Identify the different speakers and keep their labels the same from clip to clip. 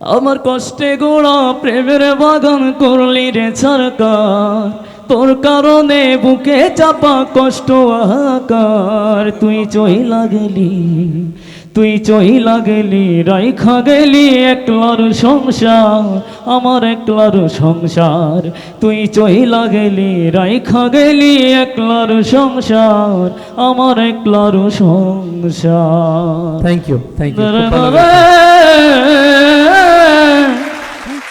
Speaker 1: আমার কষ্টে গোড়া প্রেমের বাগান করলি রে সরকার। তোর কারণে বুকে চাপা কষ্ট আকার তুই চইলা গেলি তুই চইলা গেলি রাইখা গেলি একলার সংসার আমার একলার সংসার। তুই চইলা গেলি রাইখা গেলি একলার সংসার আমার একলার সংসার।
Speaker 2: Thank you thank you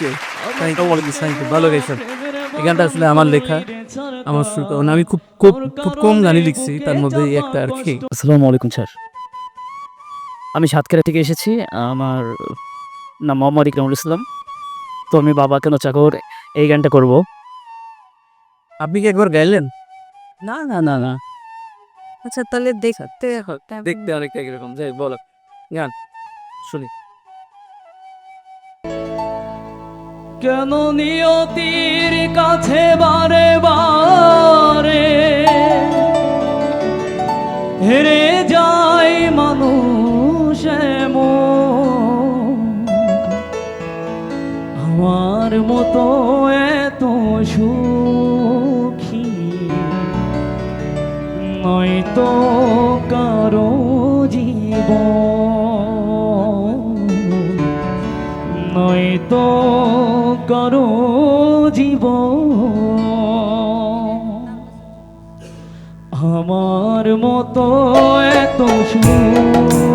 Speaker 2: you thank you thank you ভালো গেছেন এই গানটা আসলে আমার লেখা আমার সুর মানে আমি খুব খুব খুব কম গানই লিখছি তার মধ্যে একটা আর কি।
Speaker 3: আসসালামু আলাইকুম স্যার। আমি সাতক্ষীরা থেকে এসেছি আমার নাম মোহাম্মদ ইকরামুল ইসলাম। তো আমি বাবা কেন চাকর এই গানটা করব।
Speaker 2: আপনি কি একবার গাইলেন?
Speaker 3: না না না না।
Speaker 4: আচ্ছা তাহলে দেখতে
Speaker 2: দেখতে অনেকটা এরকম যাই বলো। গান শুনি।
Speaker 1: কেন নিয়তির কাছে বারে বারে হেরে যায় মানুষ। আমার মতো এত সুখী নয়তো কারও জীবন নয়তো করো জীব আমার মতো এত সুখী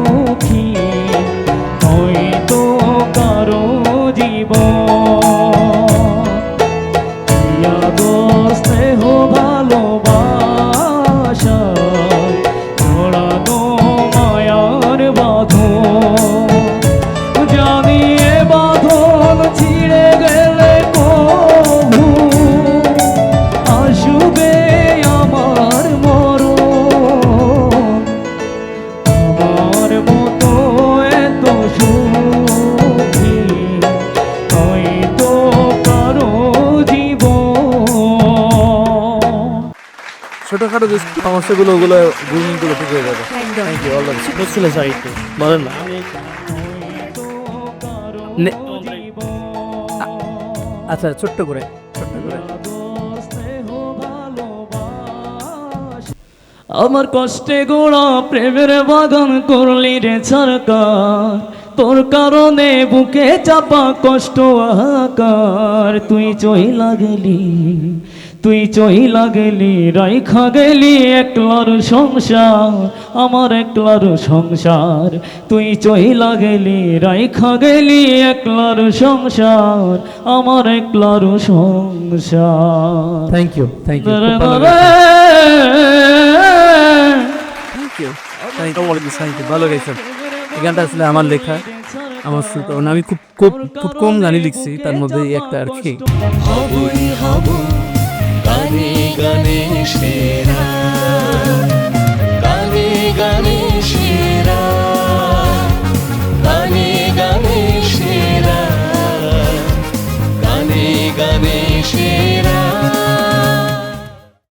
Speaker 2: ছোটখাটো যে সমস্যাগুলো ওগুলো ঠিক হয়ে যাবে। Thank you all the
Speaker 3: sir একটু বলেন না।
Speaker 2: আচ্ছা ছোট্ট করে। ছোট্ট করে।
Speaker 1: আমার কষ্টে গোড়া প্রেমের বাগান করলি রে সরকার। তোর কারণে বুকে চাপা কষ্ট আকার তুই চইলা গেলি তুই চইলা গেলি রাইখা গেলি একলার সংসার আমার একলার সংসার। তুই চইলা গেলি রাইখা গেলি একলার সংসার আমার একলার সংসার।
Speaker 2: Thank you thank you thank you thank you thank ভালো গেছেন এই গানটা আসলে আমার লেখা, আমার সুর মানে আমি খুব খুব খুব কম গানই লিখছি, তার মধ্যে একটা আর কি।
Speaker 5: গানে গানে সেরা।